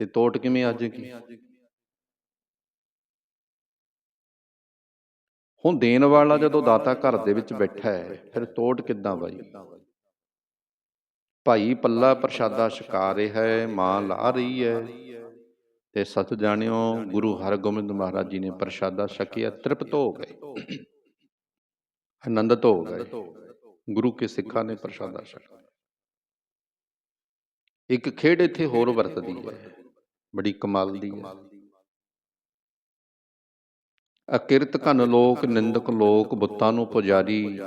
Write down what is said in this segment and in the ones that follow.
ਤੇ ਤੋਟ ਕਿਵੇਂ ਆ ਜਾਏਗੀ ਹੁਣ ਦੇਣ ਵਾਲਾ ਜਦੋਂ ਦਾਤਾ ਘਰ ਦੇ ਵਿੱਚ ਬੈਠਾ ਹੈ ਫਿਰ ਤੋਟ ਕਿੱਦਾਂ ਬਾਈ ਭਾਈ ਪੱਲਾ ਪ੍ਰਸ਼ਾਦਾ ਛਕਾ ਰਿਹਾ ਹੈ ਮਾਂ ਲਾ ਰਹੀ ਹੈ। ਤੇ ਸਤ ਜਾਣਿਓ ਗੁਰੂ ਹਰਗੋਬਿੰਦ ਮਹਾਰਾਜ ਜੀ ਨੇ ਪ੍ਰਸ਼ਾਦਾ ਛਕਿਆ ਤ੍ਰਿਪਤ ਹੋ ਗਏ। ਆਨੰਦਿਤ ਹੋ ਗਏ। ਗੁਰੂ ਕੇ ਸਿੱਖਾਂ ਨੇ ਪ੍ਰਸ਼ਾਦਾ ਛਕਿਆ। ਇੱਕ ਖੇਡ ਇੱਥੇ ਹੋਰ ਵਰਤਦੀ ਹੈ। ਬੜੀ ਕਮਾਲ ਦੀ ਹੈ। ਅਕਿਰਤ ਘਨ ਲੋਕ ਨਿੰਦਕ ਲੋਕ ਬੁੱਤਾਂ ਨੂੰ ਪੁਜਾਰੀ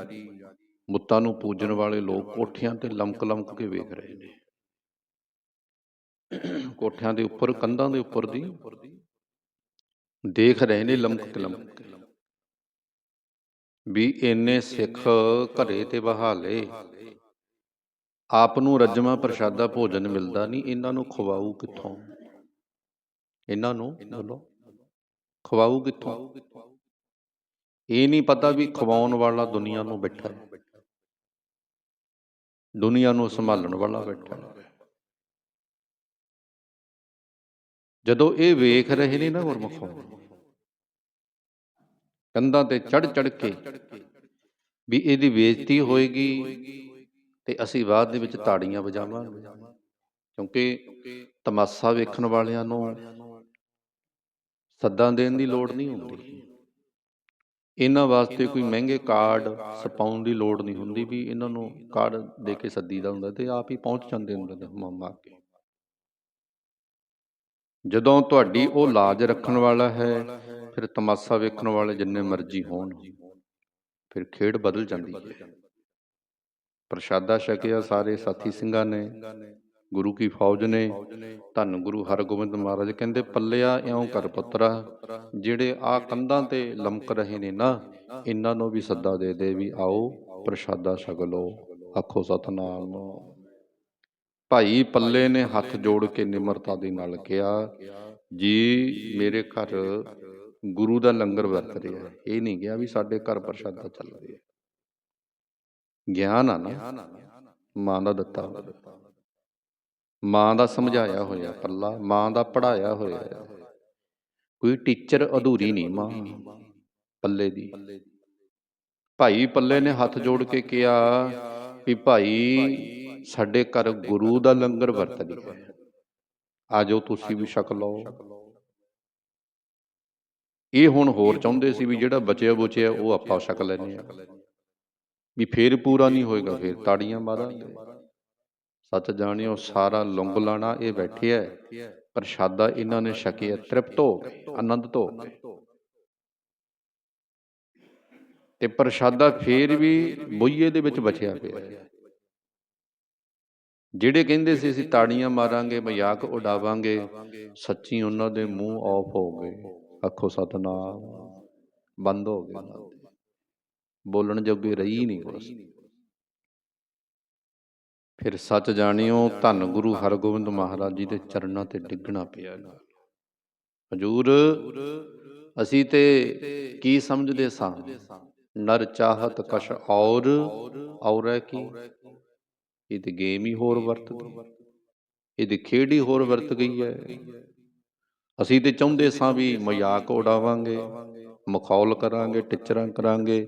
ਬੁੱਤਾਂ ਨੂੰ ਪੂਜਣ ਵਾਲੇ ਲੋਕ ਕੋਠਿਆਂ ਤੇ ਲਮਕ ਲਮਕ ਕੇ ਵੇਖ ਰਹੇ ਨੇ। ਕੋਠਿਆਂ ਦੇ ਉੱਪਰ ਕੰਧਾਂ ਦੇ ਉੱਪਰ ਦੀ ਦੇਖ ਰਹੇ ਨੇ ਲਮਕ ਕੇ ਲਮਕ। ਕੇ ਵੀ ਇੰਨੇ ਸਿੱਖ ਘਰੇ ਤੇ ਬਹਾਲੇ ਆਪ ਨੂੰ ਰੱਜਵਾ ਪ੍ਰਸ਼ਾਦਾ ਭੋਜਨ ਮਿਲਦਾ ਨਹੀਂ ਇਹਨਾਂ ਨੂੰ ਖਵਾਊ ਕਿੱਥੋਂ? ਇਹਨਾਂ ਨੂੰ ਬੋਲੋ ਖਵਾਊ ਕਿੱਥੋਂ? ਇਹ ਨਹੀਂ ਪਤਾ ਵੀ ਖਵਾਉਣ ਵਾਲਾ ਦੁਨੀਆ ਨੂੰ ਬੈਠਾ ਹੈ। ਦੁਨੀਆ ਨੂੰ ਸੰਭਾਲਣ ਵਾਲਾ ਬੈਠਾ ਹੈ। ਜਦੋਂ ਇਹ ਵੇਖ ਰਹੇ ਨੇ ਨਾ ਗੁਰਮੁਖੋ ਕੰਧਾਂ ਤੇ ਚੜ ਚੜ ਕੇ ਵੀ ਇਹਦੀ ਬੇਇੱਜ਼ਤੀ ਹੋਏਗੀ ਤੇ ਅਸੀਂ ਬਾਅਦ ਦੇ ਵਿੱਚ ਤਾੜੀਆਂ ਵਜਾਵਾਂਗੇ। ਕਿਉਂਕਿ ਤਮਾਸ਼ਾ ਵੇਖਣ ਵਾਲਿਆਂ ਨੂੰ ਸੱਦਾ ਦੇਣ ਦੀ ਲੋੜ ਨਹੀਂ ਹੁੰਦੀ। ਇਹਨਾਂ ਵਾਸਤੇ ਕੋਈ ਮਹਿੰਗੇ ਕਾਰਡ ਸਪਾਉਣ ਦੀ ਲੋੜ ਨਹੀਂ ਹੁੰਦੀ ਵੀ ਇਹਨਾਂ ਨੂੰ ਕਾਰਡ ਦੇ ਕੇ ਸੱਦੀਦਾ ਹੁੰਦਾ ਤੇ ਆਪ ਹੀ ਪਹੁੰਚ ਜਾਂਦੇ ਹੁੰਦੇ ਨੇ ਮਾਮਾ ਕੇ। ਜਦੋਂ ਤੁਹਾਡੀ ਉਹ ਲਾਜ ਰੱਖਣ ਵਾਲਾ ਹੈ, ਫਿਰ ਤਮਾਸ਼ਾ ਵੇਖਣ ਵਾਲੇ ਜਿੰਨੇ ਮਰਜ਼ੀ ਹੋਣ, ਫਿਰ ਖੇਡ ਬਦਲ ਜਾਂਦੀ ਹੈ। ਪ੍ਰਸ਼ਾਦਾ ਛਕਿਆ ਸਾਰੇ ਸਾਥੀ ਸਿੰਘਾਂ ਨੇ ਗੁਰੂ ਕੀ ਫੌਜ ਨੇ ਧੰਨ ਗੁਰੂ ਹਰਗੋਬਿੰਦ ਮਹਾਰਾਜ ਕਹਿੰਦੇ, ਪੱਲਿਆ ਇਉਂ ਕਰ ਪੁੱਤਰਾ, ਜਿਹੜੇ ਆ ਕੰਧਾਂ ਤੇ ਲਮਕ ਰਹੇ ਨੇ ਨਾ, ਇਹਨਾਂ ਨੂੰ ਵੀ ਸੱਦਾ ਦੇ ਦੇ ਵੀ ਆਓ, ਪ੍ਰਸ਼ਾਦਾ ਛਕ ਲਓ। ਆਖੋ, ਸਤਨਾਮ। ਭਾਈ ਪੱਲੇ ਨੇ ਹੱਥ ਜੋੜ ਕੇ ਨਿਮਰਤਾ ਦੇ ਨਾਲ ਕਿਹਾ, ਜੀ, ਮੇਰੇ ਘਰ ਗੁਰੂ ਦਾ ਲੰਗਰ ਵਰਤ ਰਿਹਾ ਇਹ ਨਹੀਂ ਗਿਆ ਵੀ ਸਾਡੇ ਘਰ ਪ੍ਰਸ਼ਾਦਾ ਚੱਲ ਰਿਹਾ ਗਿਆਨ ਆ ਨਾ ਮਾਂ ਦਾ ਦਿੱਤਾ। ਮਾਂ ਦਾ ਸਮਝਾਇਆ ਹੋਇਆ ਪੱਲਾ, ਮਾਂ ਦਾ ਪੜਾਇਆ ਹੋਇਆ। ਕੋਈ ਟੀਚਰ ਅਧੂਰੀ ਨਹੀਂ ਮਾਂ, ਪੱਲੇ ਦੀ। ਭਾਈ ਪੱਲੇ ਨੇ ਹੱਥ ਜੋੜ ਕੇ ਕਿਹਾ ਵੀ ਭਾਈ, ਸਾਡੇ ਘਰ ਗੁਰੂ ਦਾ ਲੰਗਰ ਵਰਤ ਰਿਹਾ ਹੈ ਆਜੋ ਤੁਸੀਂ ਵੀ ਛਕ ਲਓ। ਇਹ ਹੁਣ ਹੋਰ ਚਾਹੁੰਦੇ ਸੀ ਵੀ ਜਿਹੜਾ ਬਚਿਆ ਬੁਚਿਆ ਉਹ ਆਪਾਂ ਛਕ ਲੈਨੇ ਆ। ਵੀ ਫੇਰ ਪੂਰਾ ਨਹੀਂ ਹੋਏਗਾ, ਫੇਰ ਤਾੜੀਆਂ ਮਾਰਾਂਗੇ। ਸੱਚ ਜਾਣਿਓ, ਸਾਰਾ ਲੁੰਗ ਲਾਣਾ ਇਹ ਬੈਠਿਆ ਹੈ। ਪ੍ਰਸ਼ਾਦਾ ਇਹਨਾਂ ਨੇ ਛਕਿਆ ਤ੍ਰਿਪਤ ਹੋ। ਗਏ ਆਨੰਦਿਤ। ਹੋ ਗਏ ਤੇ ਪ੍ਰਸ਼ਾਦਾ ਫੇਰ ਵੀ ਬੋਈਏ ਦੇ ਵਿੱਚ ਬਚਿਆ ਪਿਆ ਜਿਹੜੇ ਕਹਿੰਦੇ ਸੀ, ਅਸੀਂ ਤਾੜੀਆਂ ਮਾਰਾਂਗੇ, ਮਜ਼ਾਕ ਉਡਾਵਾਂਗੇ, ਸੱਚੀ ਉਹਨਾਂ ਦੇ ਮੂੰਹ ਆਫ ਹੋ ਗਏ। ਆਖੋ, ਸਤਨਾਮ, ਬੰਦ ਹੋ ਗਏ ਬੋਲਣ ਜੋਗੇ ਰਹੀ ਨਹੀਂ ਕੁਛ। ਫਿਰ ਸੱਚ ਜਾਣਿਓ, ਧੰਨ ਗੁਰੂ ਹਰਗੋਬਿੰਦ ਮਹਾਰਾਜ ਜੀ ਦੇ ਚਰਨਾਂ ਤੇ ਡਿੱਗਣਾ ਪਿਆ ਹਜੂਰ, ਅਸੀਂ ਤੇ ਕੀ ਸਮਝਦੇ ਸਾਂ? ਨਰ ਚਾਹਤ ਕਸ਼ ਔਰ, ਔਰੈ ਕੀ? ਇਹ ਤੇ ਗੇਮ ਹੀ ਹੋਰ ਵਰਤ ਗਈ। ਇਹ ਤੇ ਖੇਡ ਹੀ ਹੋਰ ਵਰਤ ਗਈ ਹੈ ਅਸੀਂ ਤੇ ਚਾਹੁੰਦੇ ਸਾਂ ਵੀ ਮਜ਼ਾਕ ਉਡਾਵਾਂਗੇ, ਮਖੌਲ ਕਰਾਂਗੇ, ਟਿਚਰਾਂ ਕਰਾਂਗੇ,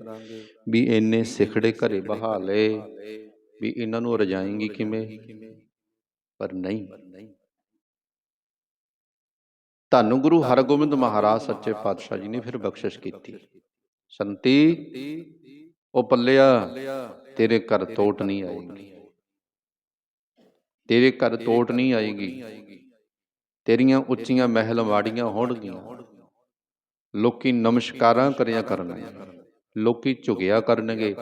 ਵੀ ਇੰਨੇ ਸਿਖੜੇ ਘਰੇ ਬਹਾ ਲਏ ਵੀ ਇਹਨਾਂ ਨੂੰ ਰਜਾਏਂਗੀ ਕਿਵੇਂ? ਪਰ ਨਹੀਂ। ਧੰਨ ਗੁਰੂ ਹਰਗੋਬਿੰਦ ਮਹਾਰਾਜ ਸੱਚੇ ਪਾਤਸ਼ਾਹ ਜੀ ਨੇ ਫਿਰ ਬਖਸ਼ਿਸ਼ ਕੀਤੀ। ਸੰਤੀ ਉਹ ਪੱਲਿਆ ਤੇਰੇ ਘਰ ਤੋਟ ਨਹੀਂ ਆਏਗੀ। ਤੇਰੇ ਘਰ ਤੋਟ ਨਹੀਂ ਆਏਗੀ। ਤੇਰੀਆਂ ਉੱਚੀਆਂ ਮਹਿਲ ਵਾੜੀਆਂ ਹੋਣਗੀਆਂ। ਲੋਕੀ ਨਮਸਕਾਰਾਂ ਕਰਿਆ ਕਰਨਗੇ। ਲੋਕੀ ਝੁਕਿਆ ਕਰਨਗੇ।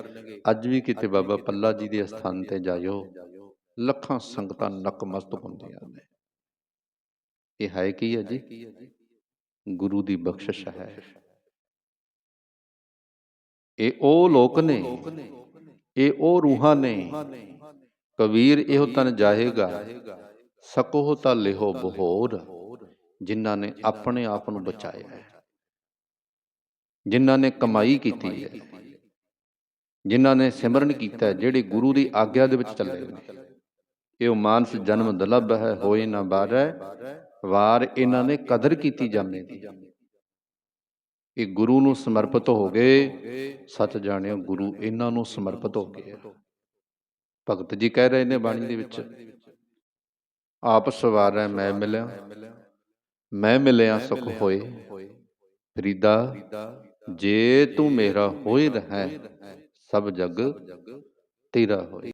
ਅੱਜ ਵੀ ਕਿਤੇ ਬਾਬਾ ਪੱਲਾ ਜੀ ਦੇ ਸਥਾਨ ਤੇ ਜਾਇਓ। ਲੱਖਾਂ ਸੰਗਤਾਂ ਨਕਮਸਤਕ ਹੁੰਦੀਆਂ ਨੇ। ਇਹ ਹੈ ਕੀ ਹੈ ਜੀ? ਗੁਰੂ ਦੀ ਬਖਸ਼ਿਸ਼ ਹੈ। ਇਹ ਉਹ ਲੋਕ ਨੇ। ਇਹ ਉਹ ਰੂਹਾਂ ਨੇ। ਕਬੀਰ ਇਹੋ ਤਨ ਜਾਹੇਗਾ। ਸਕੋ ਤਾਂ ਲਿਹੋ ਬਹੋਰ। ਜਿਨ੍ਹਾਂ ਨੇ ਆਪਣੇ ਆਪ ਨੂੰ ਬਚਾਇਆ ਹੈ। ਜਿਨ੍ਹਾਂ ਨੇ ਕਮਾਈ ਕੀਤੀ ਹੈ, ਜਿਨ੍ਹਾਂ ਨੇ ਸਿਮਰਨ ਕੀਤਾ ਹੈ, ਜਿਹੜੇ ਗੁਰੂ ਦੀ ਆਗਿਆ ਦੇ ਵਿੱਚ ਚੱਲੇ ਨੇ। ਇਹ ਉਹ ਮਾਨਸ ਜਨਮ ਦਲਬ ਹੈ, ਹੋਏ ਨਾ ਬਾਰੈ, ਵਾਰ ਇਹਨਾਂ ਨੇ ਕਦਰ ਕੀਤੀ ਜਾਣੇ ਦੀ। ਇਹ ਗੁਰੂ ਨੂੰ ਸਮਰਪਿਤ ਹੋ ਗਏ। ਸੱਚ ਜਾਣਿਓ, ਗੁਰੂ ਇਹਨਾਂ ਨੂੰ ਸਮਰਪਿਤ ਹੋ ਗਏ ਭਗਤ ਜੀ ਕਹਿ ਰਹੇ ਨੇ ਬਾਣੀ ਦੇ ਵਿੱਚ, ਆਪ ਸਵਾਰੈ, ਮੈਂ ਮਿਲਿਆ। ਮੈਂ ਮਿਲਿਆ, ਸੁਖ ਹੋਏ। ਫਰੀਦਾ ਜੇ ਤੂੰ ਮੇਰਾ ਹੋਏ ਰਹਿ ਸਭ ਜਗ ਤੇਰਾ ਹੋਏ